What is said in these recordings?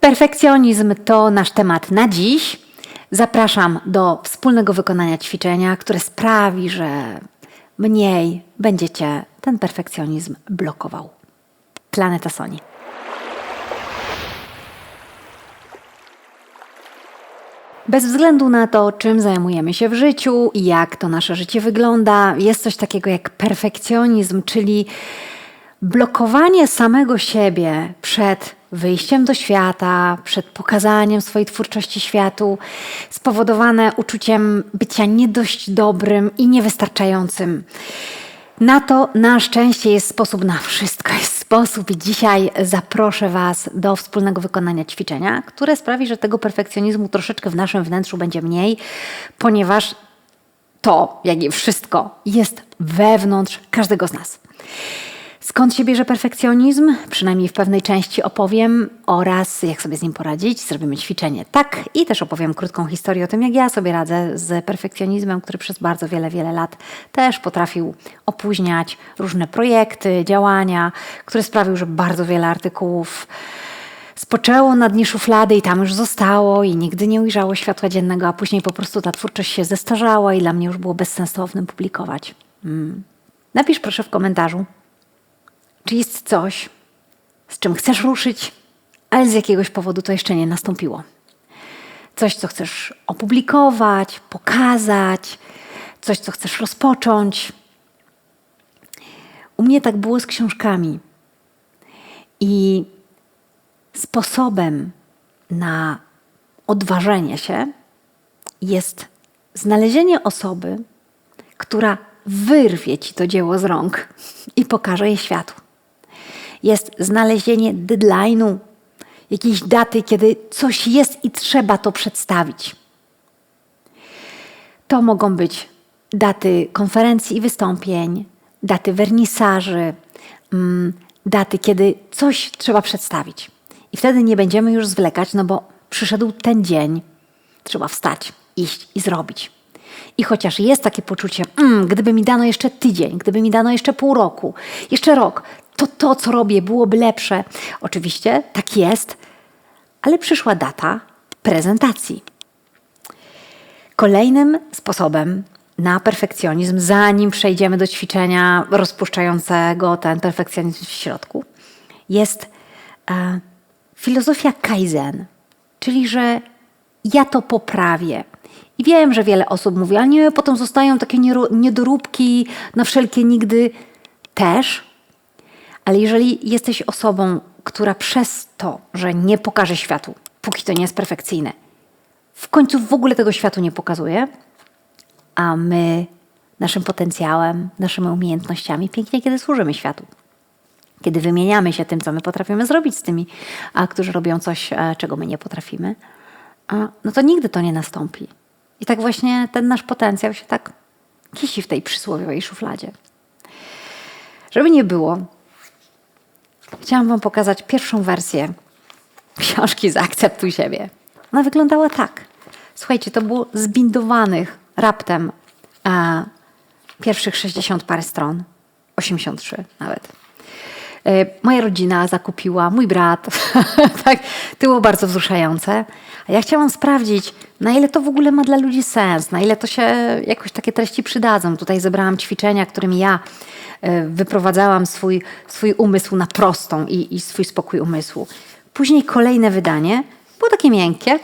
Perfekcjonizm to nasz temat na dziś. Zapraszam do wspólnego wykonania ćwiczenia, które sprawi, że mniej będziecie ten perfekcjonizm blokował. Planeta Soni. Bez względu na to, czym zajmujemy się w życiu i jak to nasze życie wygląda, jest coś takiego jak perfekcjonizm, czyli blokowanie samego siebie przed wyjściem do świata, przed pokazaniem swojej twórczości światu, spowodowane uczuciem bycia nie dość dobrym i niewystarczającym. Na to na szczęście jest sposób na wszystko. Jest sposób i dzisiaj zaproszę Was do wspólnego wykonania ćwiczenia, które sprawi, że tego perfekcjonizmu troszeczkę w naszym wnętrzu będzie mniej, ponieważ to, jak i wszystko, jest wewnątrz każdego z nas. Skąd się bierze perfekcjonizm? Przynajmniej w pewnej części opowiem oraz jak sobie z nim poradzić. Zrobimy ćwiczenie tak i też opowiem krótką historię o tym, jak ja sobie radzę z perfekcjonizmem, który przez bardzo wiele, wiele lat też potrafił opóźniać różne projekty, działania, który sprawił, że bardzo wiele artykułów spoczęło na dnie szuflady i tam już zostało i nigdy nie ujrzało światła dziennego, a później po prostu ta twórczość się zestarzała i dla mnie już było bezsensownym publikować. Mm. Napisz proszę w komentarzu, czy jest coś, z czym chcesz ruszyć, ale z jakiegoś powodu to jeszcze nie nastąpiło? Coś, co chcesz opublikować, pokazać, coś, co chcesz rozpocząć. U mnie tak było z książkami. I sposobem na odważenie się jest znalezienie osoby, która wyrwie ci to dzieło z rąk i pokaże je światu jest znalezienie deadline'u, jakiejś daty, kiedy coś jest i trzeba to przedstawić. To mogą być daty konferencji i wystąpień, daty wernisaży, mm, daty, kiedy coś trzeba przedstawić. I wtedy nie będziemy już zwlekać, no bo przyszedł ten dzień, trzeba wstać, iść i zrobić. I chociaż jest takie poczucie, mm, gdyby mi dano jeszcze tydzień, gdyby mi dano jeszcze pół roku, jeszcze rok, to to, co robię, byłoby lepsze. Oczywiście tak jest, ale przyszła data prezentacji. Kolejnym sposobem na perfekcjonizm, zanim przejdziemy do ćwiczenia rozpuszczającego ten perfekcjonizm w środku, jest e, filozofia Kaizen, czyli że ja to poprawię. I wiem, że wiele osób mówi, a nie, potem zostają takie niedoróbki na wszelkie nigdy. Też, ale jeżeli jesteś osobą, która przez to, że nie pokaże światu, póki to nie jest perfekcyjne, w końcu w ogóle tego światu nie pokazuje, a my naszym potencjałem, naszymi umiejętnościami pięknie, kiedy służymy światu. Kiedy wymieniamy się tym, co my potrafimy zrobić z tymi, a którzy robią coś, e, czego my nie potrafimy, a, no to nigdy to nie nastąpi. I tak właśnie ten nasz potencjał się tak kisi w tej przysłowiowej szufladzie. Żeby nie było, chciałam Wam pokazać pierwszą wersję książki Zaakceptuj siebie. Ona wyglądała tak. Słuchajcie, to było zbindowanych raptem e, pierwszych 60 parę stron, 83 nawet. E, moja rodzina zakupiła, mój brat. tak, to było bardzo wzruszające. A ja chciałam sprawdzić, na ile to w ogóle ma dla ludzi sens, na ile to się jakoś takie treści przydadzą. Tutaj zebrałam ćwiczenia, którymi ja wyprowadzałam swój, swój umysł na prostą i, i swój spokój umysłu. Później kolejne wydanie było takie miękkie,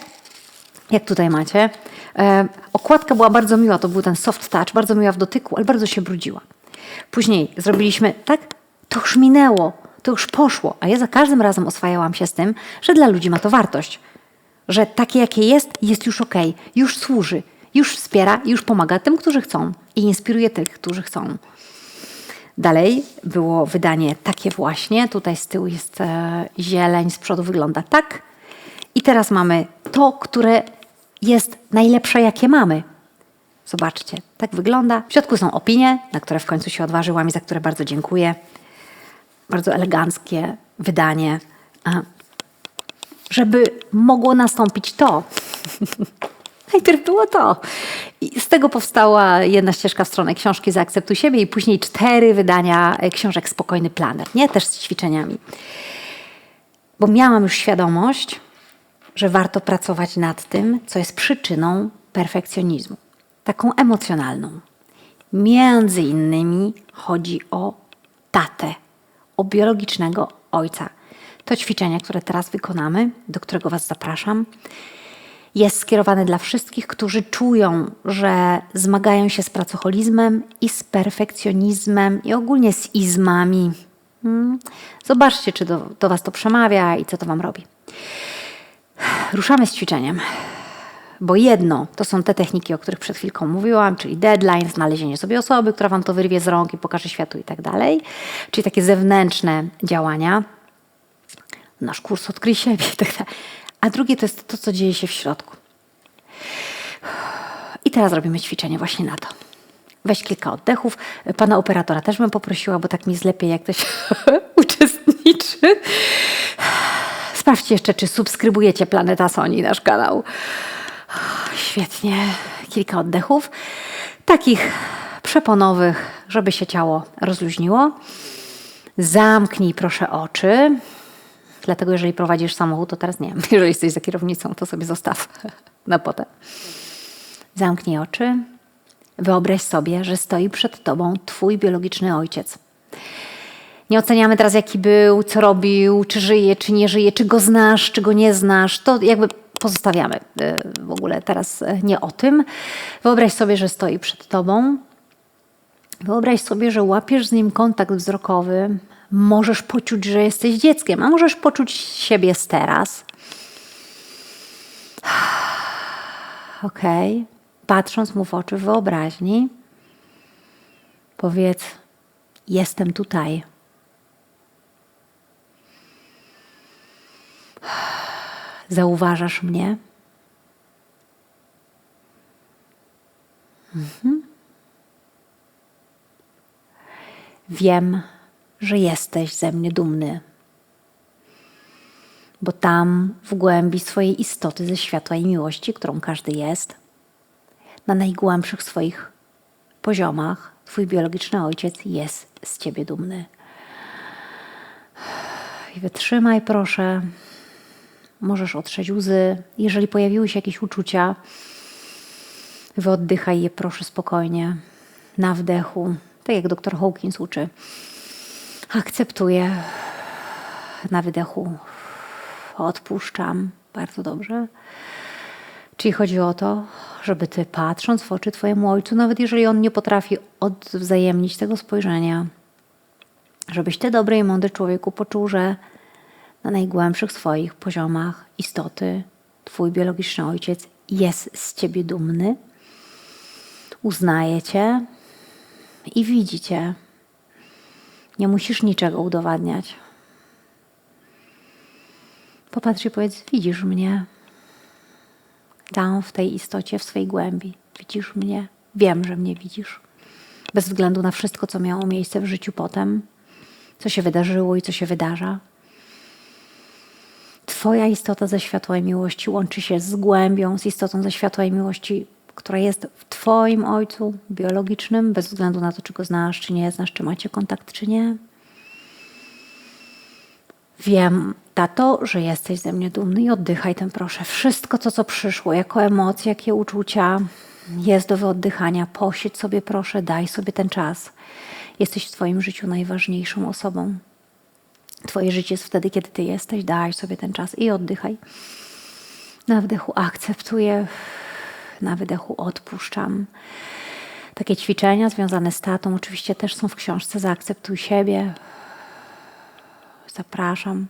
jak tutaj macie. E, okładka była bardzo miła, to był ten soft touch, bardzo miła w dotyku, ale bardzo się brudziła. Później zrobiliśmy tak, to już minęło, to już poszło, a ja za każdym razem oswajałam się z tym, że dla ludzi ma to wartość. Że takie, jakie jest, jest już ok, już służy, już wspiera, już pomaga tym, którzy chcą i inspiruje tych, którzy chcą. Dalej było wydanie takie właśnie. Tutaj z tyłu jest e, zieleń, z przodu wygląda tak. I teraz mamy to, które jest najlepsze, jakie mamy. Zobaczcie, tak wygląda. W środku są opinie, na które w końcu się odważyłam i za które bardzo dziękuję. Bardzo eleganckie wydanie. Żeby mogło nastąpić to, Najpierw było to. I z tego powstała jedna ścieżka w stronę książki Zaakceptuj siebie i później cztery wydania e, książek Spokojny Planer, nie? Też z ćwiczeniami. Bo miałam już świadomość, że warto pracować nad tym, co jest przyczyną perfekcjonizmu, taką emocjonalną. Między innymi chodzi o tatę, o biologicznego ojca. To ćwiczenie, które teraz wykonamy, do którego Was zapraszam, jest skierowane dla wszystkich, którzy czują, że zmagają się z pracoholizmem i z perfekcjonizmem i ogólnie z izmami. Hmm. Zobaczcie, czy do, do Was to przemawia i co to Wam robi. Ruszamy z ćwiczeniem. Bo jedno to są te techniki, o których przed chwilką mówiłam, czyli deadline, znalezienie sobie osoby, która wam to wyrwie z rąk i pokaże światu i tak dalej. Czyli takie zewnętrzne działania. Nasz kurs odkryj siebie i tak dalej. A drugie to jest to, co dzieje się w środku. I teraz robimy ćwiczenie właśnie na to. Weź kilka oddechów. Pana operatora też bym poprosiła, bo tak mi zlepiej, jak ktoś uczestniczy. Sprawdźcie jeszcze, czy subskrybujecie Planeta Soni, nasz kanał. Świetnie. Kilka oddechów. Takich przeponowych, żeby się ciało rozluźniło. Zamknij proszę oczy. Dlatego, jeżeli prowadzisz samochód, to teraz nie. Jeżeli jesteś za kierownicą, to sobie zostaw na potem. Zamknij oczy. Wyobraź sobie, że stoi przed tobą twój biologiczny ojciec. Nie oceniamy teraz, jaki był, co robił, czy żyje, czy nie żyje, czy go znasz, czy go nie znasz. To jakby pozostawiamy e, w ogóle teraz e, nie o tym. Wyobraź sobie, że stoi przed tobą. Wyobraź sobie, że łapiesz z nim kontakt wzrokowy. Możesz poczuć, że jesteś dzieckiem, a możesz poczuć siebie z teraz. Ok. Patrząc mu w oczy wyobraźni, powiedz: Jestem tutaj. Zauważasz mnie? Mhm. Wiem, że jesteś ze mnie dumny, bo tam w głębi swojej istoty ze światła i miłości, którą każdy jest, na najgłębszych swoich poziomach, Twój biologiczny ojciec jest z Ciebie dumny. I wytrzymaj, proszę. Możesz otrzeć łzy. Jeżeli pojawiły się jakieś uczucia, wyoddychaj je proszę spokojnie, na wdechu, tak jak dr Hawkins uczy. Akceptuję, na wydechu odpuszczam. Bardzo dobrze. Czyli chodzi o to, żeby ty patrząc w oczy twojemu ojcu, nawet jeżeli on nie potrafi odwzajemnić tego spojrzenia, żebyś ty, dobry i mądry człowieku, poczuł, że na najgłębszych swoich poziomach istoty Twój biologiczny ojciec jest z Ciebie dumny, uznaje Cię i widzi Cię. Nie musisz niczego udowadniać. Popatrz i powiedz: Widzisz mnie. Tam w tej istocie, w swej głębi. Widzisz mnie. Wiem, że mnie widzisz. Bez względu na wszystko, co miało miejsce w życiu potem, co się wydarzyło i co się wydarza. Twoja istota ze światła i miłości łączy się z głębią, z istotą ze światła i miłości, która jest w Twoim ojcu biologicznym, bez względu na to, czy go znasz, czy nie znasz, czy macie kontakt, czy nie. Wiem, tato, że jesteś ze mnie dumny i oddychaj ten proszę. Wszystko to, co przyszło, jako emocje, jakie uczucia, jest do wyoddychania. Posiedź sobie proszę, daj sobie ten czas. Jesteś w Twoim życiu najważniejszą osobą. Twoje życie jest wtedy, kiedy Ty jesteś. Daj sobie ten czas i oddychaj. Na wdechu akceptuję, na wydechu odpuszczam. Takie ćwiczenia związane z tatą oczywiście też są w książce Zaakceptuj siebie. Zapraszam.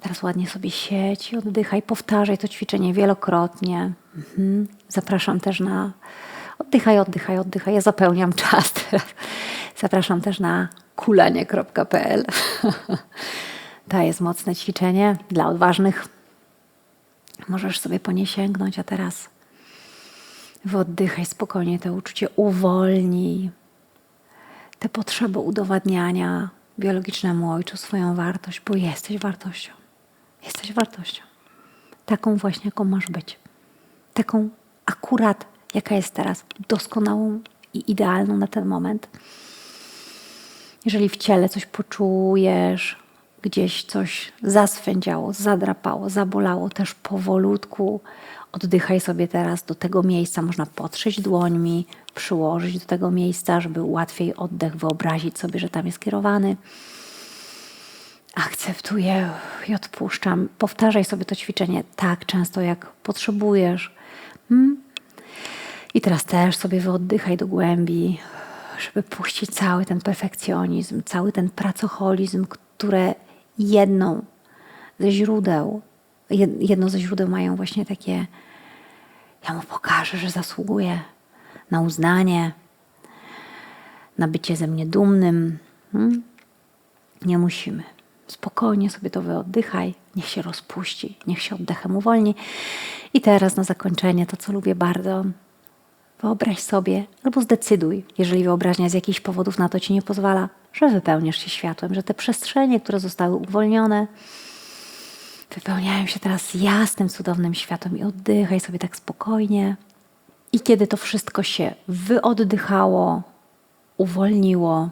Teraz ładnie sobie siedź i oddychaj. Powtarzaj to ćwiczenie wielokrotnie. Mhm. Zapraszam też na. Oddychaj, oddychaj, oddychaj. Ja zapełniam czas teraz. Zapraszam też na kulenie.pl. To jest mocne ćwiczenie dla odważnych. Możesz sobie po nie sięgnąć, a teraz wyoddychaj spokojnie to uczucie, uwolnij te potrzeby udowadniania biologicznemu ojcu swoją wartość, bo jesteś wartością. Jesteś wartością. Taką właśnie, jaką masz być. Taką akurat, jaka jest teraz, doskonałą i idealną na ten moment. Jeżeli w ciele coś poczujesz, gdzieś coś zaswędziało, zadrapało, zabolało, też powolutku oddychaj sobie teraz do tego miejsca. Można potrzeć dłońmi, przyłożyć do tego miejsca, żeby łatwiej oddech wyobrazić sobie, że tam jest kierowany. Akceptuję i odpuszczam. Powtarzaj sobie to ćwiczenie tak często, jak potrzebujesz. Hmm? I teraz też sobie wyoddychaj do głębi, żeby puścić cały ten perfekcjonizm, cały ten pracoholizm, które jedną ze źródeł, jedno ze źródeł mają właśnie takie, ja mu pokażę, że zasługuje na uznanie, na bycie ze mnie dumnym. Hmm? Nie musimy. Spokojnie sobie to wyoddychaj, niech się rozpuści, niech się oddechem uwolni. I teraz na zakończenie to, co lubię bardzo, Wyobraź sobie albo zdecyduj, jeżeli wyobraźnia z jakichś powodów na to ci nie pozwala, że wypełniasz się światłem, że te przestrzenie, które zostały uwolnione, wypełniają się teraz jasnym, cudownym światłem i oddychaj sobie tak spokojnie. I kiedy to wszystko się wyoddychało, uwolniło,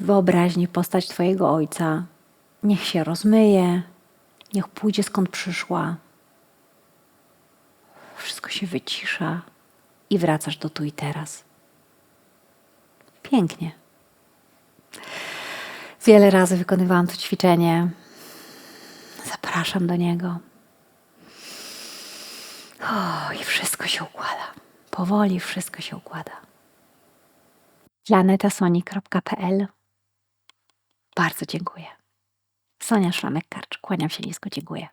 wyobraźni postać Twojego Ojca, niech się rozmyje, niech pójdzie skąd przyszła, wszystko się wycisza i wracasz do tu i teraz. Pięknie. Wiele razy wykonywałam to ćwiczenie. Zapraszam do niego. O, i wszystko się układa. Powoli wszystko się układa. planetasonic.pl Bardzo dziękuję. Sonia Szlamek-Karcz. Kłaniam się nisko. Dziękuję.